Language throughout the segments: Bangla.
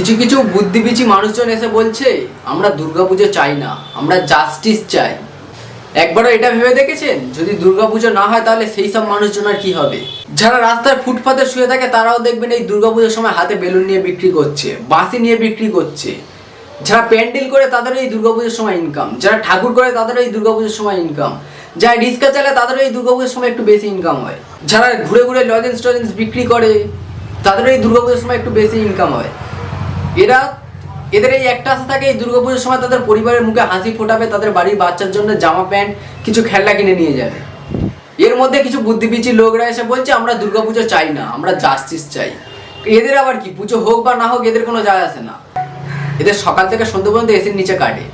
কিছু কিছু বুদ্ধিবীচি মানুষজন এসে বলছে, আমরা দুর্গাপুজো চাই না, আমরা জাস্টিস চাই। একবারও এটা ভেবে দেখেছেন? যদি দুর্গাপুজো না হয় তাহলে সেই সব মানুষজন আর কি হবে? যারা রাস্তার ফুটপাতে শুয়ে থাকে, তারাও দেখবেন এই দুর্গাপুজোর সময় হাতে বেলুন নিয়ে বিক্রি করছে, বাঁশি নিয়ে বিক্রি করছে। যারা প্যান্ডেল করে তাদের এই দুর্গাপুজোর সময় ইনকাম যারা ঠাকুর করে তাদের এই দুর্গাপুজোর সময় ইনকাম যারা রিক্সা চালায় তাদের এই দুর্গাপুজোর সময় একটু বেশি ইনকাম হয়। যারা ঘুরে ঘুরে লজেন্স টজেন্স বিক্রি করে তাদের এই দুর্গাপুজোর সময় একটু বেশি ইনকাম হয়। এরা, এদের এই একটা আশা থাকে, এই দুর্গাপুজোর সময় তাদের পরিবারের মুখে হাসি ফোটাবে, তাদের বাড়ির বাচ্চার জন্য জামা প্যান্ট, কিছু খেলনা কিনে নিয়ে যাবে। এর মধ্যে কিছু বুদ্ধিবিচি লোকরা এসে বলছে, আমরা দুর্গাপুজো চাই না, আমরা জাস্টিস চাই। এদের আবার কি, পুজো হোক বা না হোক, এদের কোনো যায় আসে না। এদের সকাল থেকে সন্ধ্যে পর্যন্ত এসির নিচে কাটে।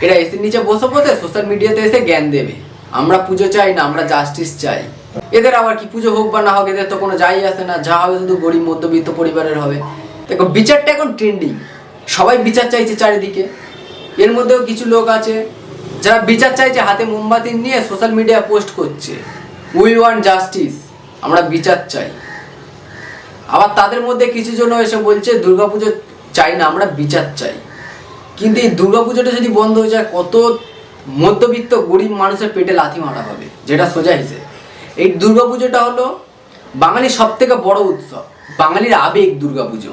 এরা এসির নিচে বসে বসে সোশ্যাল মিডিয়াতে এসে জ্ঞান দেবে। আমরা পুজো চাই না, আমরা জাস্টিস চাই। এদের আবার কি, পুজো হোক বা না হোক, এদের তো কোনো যাই আসে না। যা হবে শুধু গরিব, মধ্যবিত্ত পরিবারের হবে। দেখো, বিচারটা এখন ট্রেন্ডিং সবাই বিচার চাইছে চারিদিকে। এর মধ্যেও কিছু লোক আছে, যারা বিচার চাইছে হাতে মোমবাতি নিয়ে সোশ্যাল মিডিয়া পোস্ট করছে। উই ওয়ান্ট জাস্টিস, আমরা বিচার চাই। আবার তাদের মধ্যে কিছু জন এসে বলছে, দুর্গাপুজো চাই না, আমরা বিচার চাই। কিন্তু এই দুর্গাপুজোটা যদি বন্ধ হয়ে যায়, কত মধ্যবিত্ত গরিব মানুষের পেটে লাথি মারা হবে, যেটা সোজা হিসেবে এই দুর্গাপুজোটা হলো বাঙালির সব থেকে বড় উৎসব, বাঙালির আবেগ দুর্গাপুজো।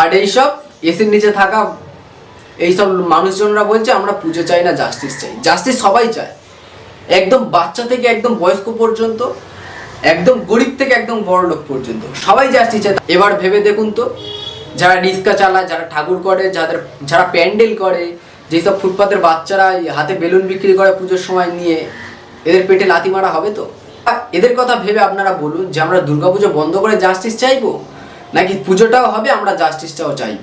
আর এইসব এসির নিচে থাকা এইসব মানুষজনরা বলছে, আমরা পুজো চাই না জাস্টিস চাই। জাস্টিস সবাই চায়। একদম বাচ্চা থেকে একদম বয়স্ক পর্যন্ত, একদম গরিব থেকে একদম বড় লোক পর্যন্ত, সবাই জাস্টিস চায়। এবার ভেবে দেখুন তো, যারা রিক্সা চালায়, যারা ঠাকুর করে, যাদের, যারা প্যান্ডেল করে, যেসব ফুটপাতের বাচ্চারা হাতে বেলুন বিক্রি করে পুজোর সময় নিয়ে, এদের পেটে লাথি মারা হবে তো? এদের কথা ভেবে আপনারা বলুন যে, আমরা দুর্গাপুজো বন্ধ করে জাস্টিস চাইব? নাকি পুজোটাও হবে আমরা জাস্টিসটাও চাইব?